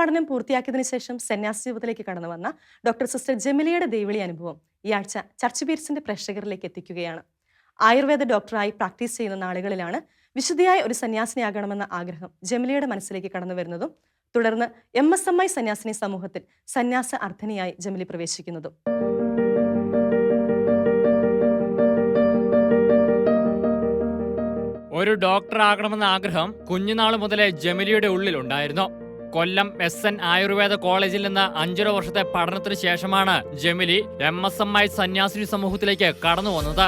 പഠനം പൂർത്തിയാക്കിയതിനു ശേഷം സന്യാസ ജീവിതത്തിലേക്ക് കടന്നു വന്ന ഡോക്ടർ സിസ്റ്റർ ജെമിലിയുടെ ദൈവളി അനുഭവം ഈ ആഴ്ച ചർച്ച് പീരിസിന്റെ പ്രേക്ഷകരിലേക്ക് എത്തിക്കുകയാണ്. ആയുർവേദ ഡോക്ടറായി പ്രാക്ടീസ് ചെയ്യുന്ന നാളുകളിലാണ് വിശുദ്ധിയായ ഒരു സന്യാസിനിയാകണമെന്ന ആഗ്രഹം ജെമിലിയുടെ മനസ്സിലേക്ക് കടന്നു വരുന്നതും തുടർന്ന് എം എസ് എം ഐ സന്യാസിനി സമൂഹത്തിൽ സന്യാസ അർത്ഥനിയായി ജമിലി പ്രവേശിക്കുന്നതും. ഒരു ഡോക്ടർ ആകണമെന്ന ആഗ്രഹം കുഞ്ഞുനാൾ മുതലേ ജമിലിയുടെ ഉള്ളിലുണ്ടായിരുന്നു. കൊല്ലം എസ് എൻ ആയുർവേദ കോളേജിൽ നിന്ന് അഞ്ചര വർഷത്തെ പഠനത്തിന് ശേഷമാണ് Jamili M S M I സന്യാസിനി സമൂഹത്തിലേക്ക് കടന്നു വന്നത്.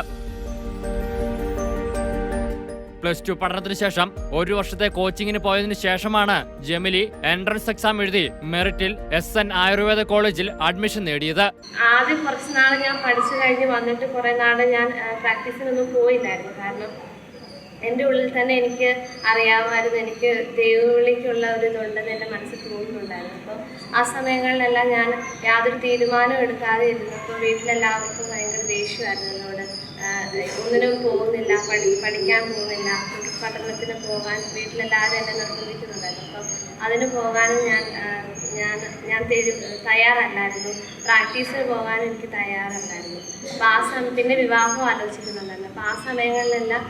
പ്ലസ് ടു പഠനത്തിന് ശേഷം ഒരു വർഷത്തെ കോച്ചിങ്ങിന് പോയതിനു ശേഷമാണ് ജമിലി എൻട്രൻസ് എക്സാം എഴുതി മെറിറ്റിൽ എസ് എൻ ആയുർവേദ കോളേജിൽ അഡ്മിഷൻ നേടിയത്. ആദ്യം കുറച്ച് നാൾ ഞാൻ പഠിച്ചു കഴിഞ്ഞ് വന്നിട്ട് കുറെ നാൾ ഞാൻ പ്രാക്ടീസിനൊന്നും പോയില്ലായിരുന്നു. കാരണം എന്റെ ഉള്ളിൽ തന്നെ എനിക്ക് അറിയാമായിരുന്നു. എനിക്ക് ദൈവവിളിക്കുള്ള ഒരു ഇതുണ്ടെന്ന് എന്റെ മനസ്സിൽ തോന്നുന്നുണ്ടായിരുന്നു അപ്പോൾ ആ സമയങ്ങളിലെല്ലാം ഞാൻ യാതൊരു തീരുമാനവും എടുക്കാതെ ഇരുന്നു. അപ്പോൾ വീട്ടിലെല്ലാവർക്കും ഭയങ്കര ദേഷ്യമായിരുന്നു എന്നോട്. ഒന്നിനും പോകുന്നില്ല പഠി പഠിക്കാൻ പോകുന്നില്ല. പഠനത്തിന് പോകാൻ വീട്ടിലെല്ലാവരും എന്നെ നിർബന്ധിക്കുന്നുണ്ടായിരുന്നു. അപ്പം അതിന് പോകാനും ഞാൻ ഞാൻ ഞാൻ തയ്യാറല്ലായിരുന്നു. പ്രാക്ടീസിന് പോകാനും എനിക്ക് തയ്യാറല്ലായിരുന്നു അപ്പോൾ ആ സമയം പിന്നെ വിവാഹം ആലോചിക്കുന്നുണ്ടായിരുന്നു. അപ്പോൾ ആ സമയങ്ങളിലെല്ലാം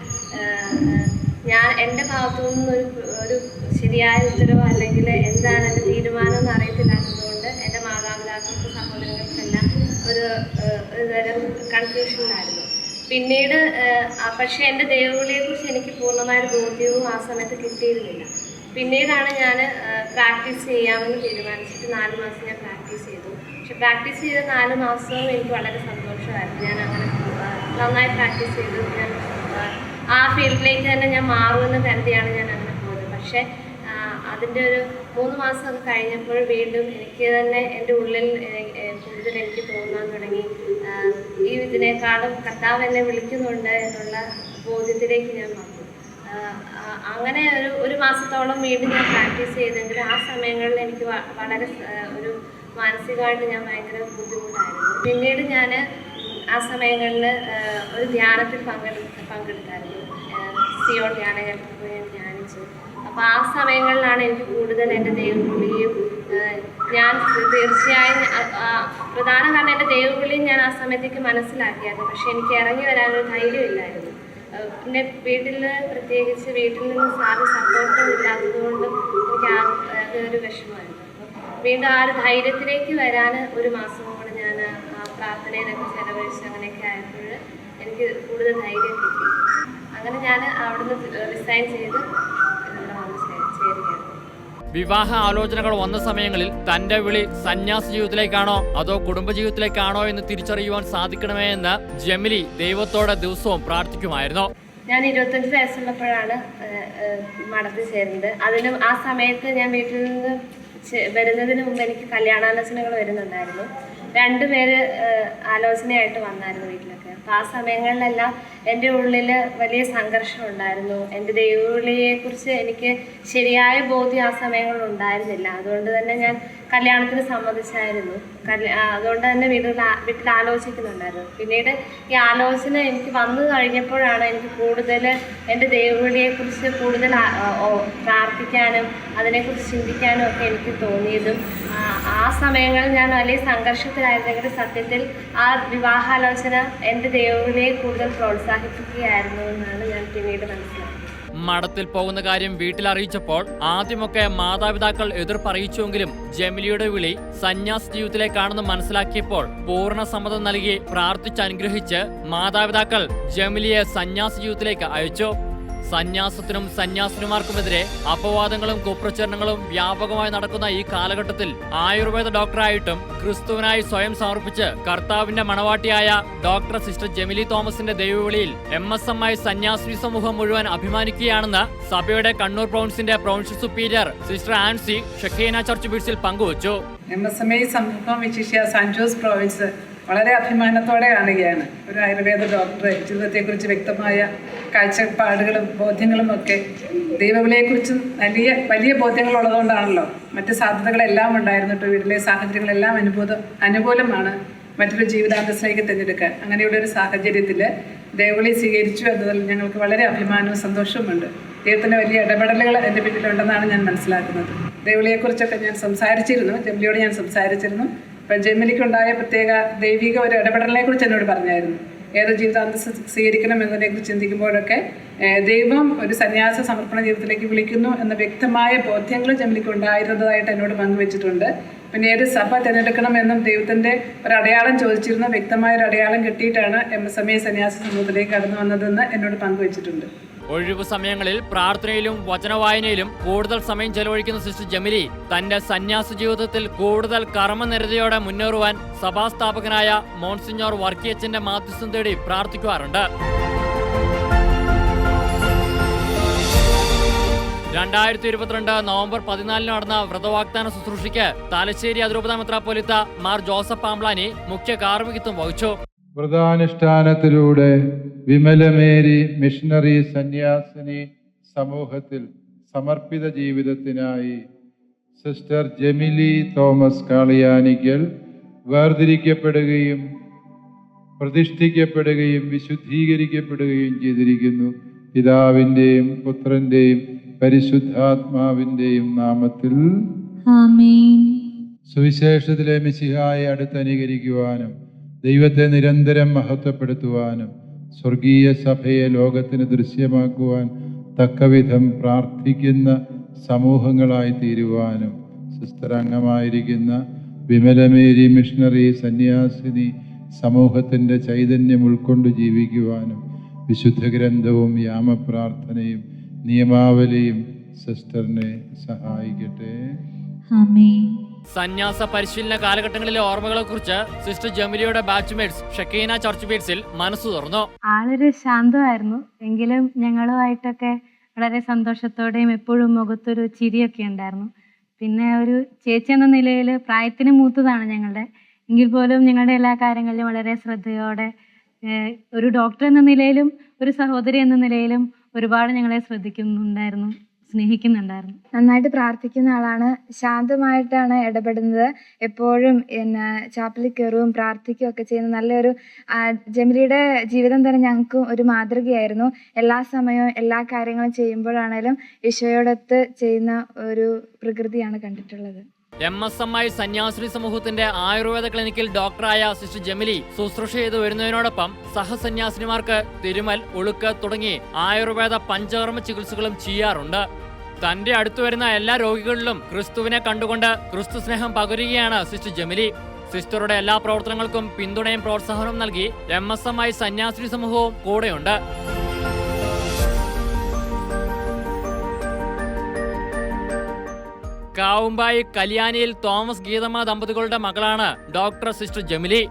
ഞാൻ എന്റെ ഭാഗത്തു നിന്നൊരു ഒരു ശരിയായ ഉത്തരവോ അല്ലെങ്കിൽ എന്താണ് എന്റെ തീരുമാനം എന്ന് അറിയത്തില്ലാത്തതുകൊണ്ട് എന്റെ മാതാപിതാക്കൾക്ക് സഹോദരങ്ങൾക്കെല്ലാം ഒരു ഒരുതരം ഒരു തരം കൺഫ്യൂഷനിലായിരുന്നു പിന്നീട് പക്ഷേ എന്റെ ദൈവവിളിയെക്കുറിച്ച് എനിക്ക് പൂർണമായൊരു ബോധ്യവും ആ സമയത്ത് കിട്ടിയിരുന്നില്ല. പിന്നീടാണ് ഞാൻ പ്രാക്ടീസ് ചെയ്യാമെന്ന് തീരുമാനിച്ചിട്ട് നാല് മാസം ഞാൻ പ്രാക്ടീസ് ചെയ്തു. പക്ഷെ പ്രാക്ടീസ് ചെയ്ത നാല് മാസവും എനിക്ക് വളരെ സന്തോഷമായിരുന്നു. ഞാൻ അങ്ങനെ നന്നായി പ്രാക്ടീസ് ചെയ്തു. ഞാൻ ആ ഫീൽഡിലേക്ക് തന്നെ ഞാൻ മാറുമെന്ന് കരുതിയാണ് ഞാൻ അങ്ങനെ പോയത്. പക്ഷേ അതിന്റെ ഒരു മൂന്ന് മാസം കഴിഞ്ഞപ്പോൾ വീണ്ടും എനിക്ക് തന്നെ എന്റെ ഉള്ളിൽ കൂടുതൽ എനിക്ക് തോന്നാൻ തുടങ്ങി. ഈ ഇതിനേക്കാളും കർത്താവ് എന്നെ വിളിക്കുന്നുണ്ട് എന്നുള്ള ബോധ്യത്തിലേക്ക് ഞാൻ വന്നു. അങ്ങനെ ഒരു ഒരു മാസത്തോളം വീണ്ടും ഞാൻ പ്രാക്ടീസ് ചെയ്തെങ്കിൽ ആ സമയങ്ങളിൽ എനിക്ക് വളരെ ഒരു മാനസികമായിട്ട് ഞാൻ ഭയങ്കര ബുദ്ധിമുട്ടായിരുന്നു. പിന്നീട് ഞാൻ ആ സമയങ്ങളിൽ ഒരു ധ്യാനത്തിൽ പങ്കെടു പങ്കെടുത്തായിരുന്നു. സിയോ സിയോൺ ധ്യാന കേന്ദ്രത്തിൽ ഞാൻ ധ്യാനിച്ചു. അപ്പോൾ ആ സമയങ്ങളിലാണ് എനിക്ക് കൂടുതൽ എന്റെ ദൈവവിളിയും ഞാൻ തീർച്ചയായും പ്രധാന കാരണം എന്റെ ദൈവവിളിയും ഞാൻ ആ സമയത്തേക്ക് മനസ്സിലാക്കിയായിരുന്നു. പക്ഷെ എനിക്ക് ഇറങ്ങി വരാനൊരു ധൈര്യമില്ലായിരുന്നു പിന്നെ വീട്ടിൽ പ്രത്യേകിച്ച് വീട്ടിൽ നിന്ന് സാറ് സപ്പോർട്ടും ഇല്ലാത്തതുകൊണ്ടും എനിക്ക് ആ ഒരു വിഷമമായിരുന്നു. വീണ്ടും ആ ഒരു ധൈര്യത്തിലേക്ക് വരാൻ ഒരു മാസം പ്രാർത്ഥനയിലൊക്കെ ചെലവഴിച്ച് അങ്ങനെയൊക്കെ ആയപ്പോൾ എനിക്ക് കൂടുതൽ ധൈര്യം കിട്ടി. അങ്ങനെ ഞാൻ അവിടുന്ന് റിസൈൻ ചെയ്ത് ഇവിടെ വന്ന് ചേ- ചേരുകയാണ്. വിവാഹ ആലോചനകൾ വന്ന സമയങ്ങളിൽ തന്റെ വിളി സന്യാസ ജീവിതത്തിലേക്കാണോ അതോ കുടുംബജീവിതത്തിലേക്കാണോ എന്ന് തിരിച്ചറിയുവാൻ സാധിക്കണമേ എന്ന് ജമിലി ദൈവത്തോടെ ദിവസവും പ്രാർത്ഥിക്കുമായിരുന്നു. ഞാൻ ഇരുപത്തഞ്ച് വയസ്സുള്ളപ്പോഴാണ് മടത്തി മഠത്തിൽ ചേരുന്നത്. അതിനും ആ സമയത്ത് ഞാൻ വീട്ടിൽ നിന്ന് വരുന്നതിന് മുമ്പ് എനിക്ക് കല്യാണാലോചനകൾ വരുന്നുണ്ടായിരുന്നു. രണ്ടുപേര് പേര് ആലോചനയായിട്ട് വന്നായിരുന്നു വീട്ടിലൊക്കെ. അപ്പോൾ ആ സമയങ്ങളിലെല്ലാം എന്റെ ഉള്ളിൽ വലിയ സംഘർഷം ഉണ്ടായിരുന്നു. എന്റെ ദൈവവിളിയെക്കുറിച്ച് എനിക്ക് ശരിയായ ബോധ്യം ആ സമയങ്ങളിൽ ഉണ്ടായിരുന്നില്ല. അതുകൊണ്ട് തന്നെ ഞാൻ കല്യാണത്തിന് സമ്മതിച്ചായിരുന്നു. അതുകൊണ്ട് തന്നെ വീട്ടിൽ വീട്ടിൽ ആലോചിക്കുന്നുണ്ടായിരുന്നു. പിന്നീട് ഈ ആലോചന എനിക്ക് വന്നു കഴിഞ്ഞപ്പോഴാണ് എനിക്ക് കൂടുതൽ എന്റെ ദൈവവിളിയെക്കുറിച്ച് കൂടുതൽ പ്രാർത്ഥിക്കാനും അതിനെക്കുറിച്ച് ചിന്തിക്കാനും ഒക്കെ എനിക്ക് തോന്നിയതും ആ, സമയങ്ങളിൽ ഞാൻ വലിയ സംഘർഷത്തിലായിരുന്നെങ്കിൽ സത്യത്തിൽ ആ വിവാഹാലോചന എന്റെ ദൈവങ്ങളെ കൂടുതൽ പ്രോത്സാഹിപ്പിക്കുകയായിരുന്നു എന്നാണ് ഞാൻ പിന്നീട് മനസ്സിലാക്കുന്നത്. മഠത്തിൽ പോകുന്ന കാര്യം വീട്ടിൽ അറിയിച്ചപ്പോൾ ആദ്യമൊക്കെ മാതാപിതാക്കൾ എതിർപ്പറിയിച്ചുവെങ്കിലും ജമിലിയുടെ വിളി സന്യാസ ജീവിതത്തിലേക്കാണെന്ന് മനസ്സിലാക്കിയപ്പോൾ പൂർണ സമ്മതം നൽകി പ്രാർത്ഥിച്ച് അനുഗ്രഹിച്ച് മാതാപിതാക്കൾ ജമിലിയെ സന്യാസ ജീവിതത്തിലേക്ക് അയച്ചു. സന്യാസത്തിനും സന്യാസിനിമാർക്കുമെതിരെ അപവാദങ്ങളും കുപ്രചരണങ്ങളും വ്യാപകമായി നടക്കുന്ന ഈ കാലഘട്ടത്തിൽ ആയുർവേദ ഡോക്ടറായിട്ടും ക്രിസ്തുവിനായി സ്വയം സമർപ്പിച്ച് കർത്താവിന്റെ മണവാട്ടിയായ ഡോക്ടർ സിസ്റ്റർ ജെമിലി തോമസിന്റെ ദൈവവിളിയിൽ എം എസ് എം ഐ സന്യാസിനി സമൂഹം മുഴുവൻ അഭിമാനിക്കുകയാണെന്ന് സഭയുടെ Kannur പ്രൗൺസിന്റെ provincial superior sister Ancy Shekinah church ബീഡ്സിൽ പങ്കുവച്ചു. എം എസ് എം ഐ സമൂഹം വിശിഷ്യ സാൻജോസ് പ്രോവിൻസ് വളരെ അഭിമാനത്തോടെയാണ് ഞാൻ ഒരു ആയുർവേദ ഡോക്ടറെ ജീവിതത്തെക്കുറിച്ച് വ്യക്തമായ കാഴ്ചപ്പാടുകളും ബോധ്യങ്ങളും ഒക്കെ ദൈവവിളിയെക്കുറിച്ച് വലിയ വലിയ ബോധ്യങ്ങളുള്ളതുകൊണ്ടാണല്ലോ മറ്റ് സാധ്യതകളെല്ലാം ഉണ്ടായിരുന്നിട്ട് വീട്ടിലെ സാഹചര്യങ്ങളെല്ലാം അനുഭൂതം അനുകൂലമാണ് മറ്റൊരു ജീവിതാന്തസ്സിലേക്ക് തിരഞ്ഞെടുക്കാൻ. അങ്ങനെയുള്ള ഒരു സാഹചര്യത്തിൽ ദേവളി സ്വീകരിച്ചു എന്നതിൽ ഞങ്ങൾക്ക് വളരെ അഭിമാനവും സന്തോഷവുമുണ്ട്. ദൈവത്തിന്റെ വലിയ ഇടപെടലുകൾ എന്റെ പിന്നിലുണ്ടെന്നാണ് ഞാൻ മനസ്സിലാക്കുന്നത്. ദൈവളിയെക്കുറിച്ചൊക്കെ ഞാൻ സംസാരിച്ചിരുന്നു ജംലിയോട് ഞാൻ സംസാരിച്ചിരുന്നു. അപ്പം ജെമിലിക്കുണ്ടായ പ്രത്യേക ദൈവിക ഒരു ഇടപെടലിനെ കുറിച്ച് എന്നോട് പറഞ്ഞായിരുന്നു. ഏത് ജീവിതാന്തസ് സ്വീകരിക്കണം എന്നതിനെക്കുറിച്ച് ചിന്തിക്കുമ്പോഴൊക്കെ ദൈവം ഒരു സന്യാസ സമർപ്പണ ജീവിതത്തിലേക്ക് വിളിക്കുന്നു എന്ന വ്യക്തമായ ബോധ്യങ്ങൾ ജമിലിക്ക് ഉണ്ടായിരുന്നതായിട്ട് എന്നോട് പങ്കുവച്ചിട്ടുണ്ട്. പിന്നെ ഏത് സഭ തിരഞ്ഞെടുക്കണം എന്നും ദൈവത്തിന്റെ ഒരു അടയാളം ചോദിച്ചിരുന്ന വ്യക്തമായ ഒരു അടയാളം കിട്ടിയിട്ടാണ് എം എസ് എം എ സന്യാസ സമൂഹത്തിലേക്ക് കടന്നു വന്നതെന്ന് എന്നോട് പങ്കുവച്ചിട്ടുണ്ട്. ഒഴിവു സമയങ്ങളിൽ പ്രാർത്ഥനയിലും വചനവായനയിലും കൂടുതൽ സമയം ചെലവഴിക്കുന്ന സിസ്റ്റർ ജമിലി തന്റെ സന്യാസ ജീവിതത്തിൽ കൂടുതൽ കർമ്മനിരതയോടെ മുന്നേറുവാൻ സഭാസ്ഥാപകനായ മോൺസിഞ്ഞോർ വർക്കിയച്ചന്റെ മാധ്യസ്ഥം തേടി പ്രാർത്ഥിക്കാറുണ്ട് രണ്ടായിരത്തി ഇരുപത്തിരണ്ട് നവംബർ പതിനാലിന് നടന്ന വ്രതവാഗ്ദാന ശുശ്രൂഷയ്ക്ക് തലശ്ശേരി അതിരൂപത മെത്രാപ്പൊലിത്ത മാർ ജോസഫ് പാംബ്ലാനി മുഖ്യ കാർമ്മികത്വം വഹിച്ചു. വ്രതാനുഷ്ഠാനത്തിലൂടെ വിമലമേരി മിഷണറി സന്യാസിനി സമൂഹത്തിൽ സമർപ്പിത ജീവിതത്തിനായി സിസ്റ്റർ ജെമിലി തോമസ് കാളിയാനിക്കൽ വേർതിരിക്കപ്പെടുകയും പ്രതിഷ്ഠിക്കപ്പെടുകയും വിശുദ്ധീകരിക്കപ്പെടുകയും ചെയ്തിരിക്കുന്നു. പിതാവിന്റെയും പുത്രന്റെയും പരിശുദ്ധാത്മാവിന്റെയും നാമത്തിൽ സുവിശേഷത്തിലെ മിശിഹായെ അടുത്തനുകരിക്കുവാനും ദൈവത്തെ നിരന്തരം മഹത്വപ്പെടുത്തുവാനും സ്വർഗീയ സഭയെ ലോകത്തിന് ദൃശ്യമാക്കുവാൻ തക്കവിധം പ്രാർത്ഥിക്കുന്ന സമൂഹങ്ങളായി തീരുവാനും സിസ്റ്റർ അംഗമായിരിക്കുന്ന വിമലമേരി മിഷണറി സന്യാസിനി സമൂഹത്തിന്റെ ചൈതന്യം ഉൾക്കൊണ്ട് ജീവിക്കുവാനും വിശുദ്ധ ഗ്രന്ഥവും യാമപ്രാർത്ഥനയും നിയമാവലിയും സിസ്റ്ററിനെ സഹായിക്കട്ടെ. ആമേൻ. സന്യാസ പരിശീലന കാലഘട്ടങ്ങളിലെ ഓർമ്മകളെ കുറിച്ച് സിസ്റ്റർ ജമിലിയുടെ ബാച്ച്മേറ്റ്സ് ഷക്കീന ചർച്ച് ബീറ്റ്സിൽ മനസ്സ് തുറന്നു. ആളൊരു ശാന്തമായിരുന്നു. എങ്കിലും ഞങ്ങളുമായിട്ടൊക്കെ വളരെ സന്തോഷത്തോടെയും എപ്പോഴും മുഖത്തൊരു ചിരിയൊക്കെ ഉണ്ടായിരുന്നു. പിന്നെ ഒരു ചേച്ചി എന്ന നിലയിൽ പ്രായത്തിന് മൂത്തതാണ് ഞങ്ങളുടെ. എങ്കിൽ പോലും ഞങ്ങളുടെ എല്ലാ കാര്യങ്ങളിലും വളരെ ശ്രദ്ധയോടെ ഒരു ഡോക്ടർ എന്ന നിലയിലും ഒരു സഹോദരി എന്ന നിലയിലും ഒരുപാട് ഞങ്ങളെ ശ്രദ്ധിക്കുന്നുണ്ടായിരുന്നു. സ്നേഹിക്കുന്നുണ്ടായിരുന്നു. നന്നായിട്ട് പ്രാർത്ഥിക്കുന്ന ആളാണ്. ശാന്തമായിട്ടാണ് ഇടപെടുന്നത്. എപ്പോഴും എന്നെ ചാപ്പലിൽ കയറുകയും പ്രാർത്ഥിക്കുകയും ഒക്കെ ചെയ്യുന്ന നല്ലൊരു ജമിലിയുടെ ജീവിതം തന്നെ ഞങ്ങൾക്ക് ഒരു മാതൃകയായിരുന്നു. എല്ലാ സമയവും എല്ലാ കാര്യങ്ങളും ചെയ്യുമ്പോഴാണേലും ഈശോയോടൊത്ത് ചെയ്യുന്ന ഒരു പ്രകൃതിയാണ് കണ്ടിട്ടുള്ളത്. എം എസ് എം ഐ സന്യാസിനി സമൂഹത്തിന്റെ ആയുർവേദ ക്ലിനിക്കിൽ ഡോക്ടറായ സിസ്റ്റർ ജമിലി ശുശ്രൂഷ ചെയ്തു വരുന്നതിനോടൊപ്പം സഹസന്യാസിനിമാർക്ക് തിരുമൽ ഒഴുക്ക് തുടങ്ങി ആയുർവേദ പഞ്ചകർമ്മ ചികിത്സകളും ചെയ്യാറുണ്ട്. തന്റെ അടുത്തു വരുന്ന എല്ലാ രോഗികളിലും ക്രിസ്തുവിനെ കണ്ടുകൊണ്ട് ക്രിസ്തു സ്നേഹം പകരുകയാണ് സിസ്റ്റർ ജമിലി. സിസ്റ്ററുടെ എല്ലാ പ്രവർത്തനങ്ങൾക്കും പിന്തുണയും പ്രോത്സാഹനവും നൽകി എം എസ് എം ഐ സന്യാസിനി സമൂഹവും കൂടെയുണ്ട്. കാവുമ്പായി കല്യാണിയിൽ തോമസ് ഗീതമ്മ ദമ്പതികളുടെ മകളാണ് ഡോക്ടർ സിസ്റ്റർ ജമിലി.